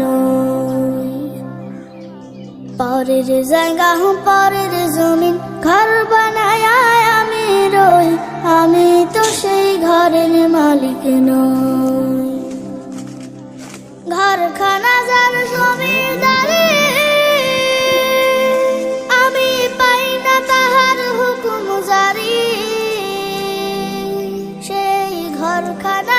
নই পরের জায়গা পরের জমিন ঘর বানায় আমি রই আমি তো সেই ঘরের মালিক নই ঘরখানা যার জমিদারি আমি পাই না তাহার হুকুম জারি সেই ঘরখানা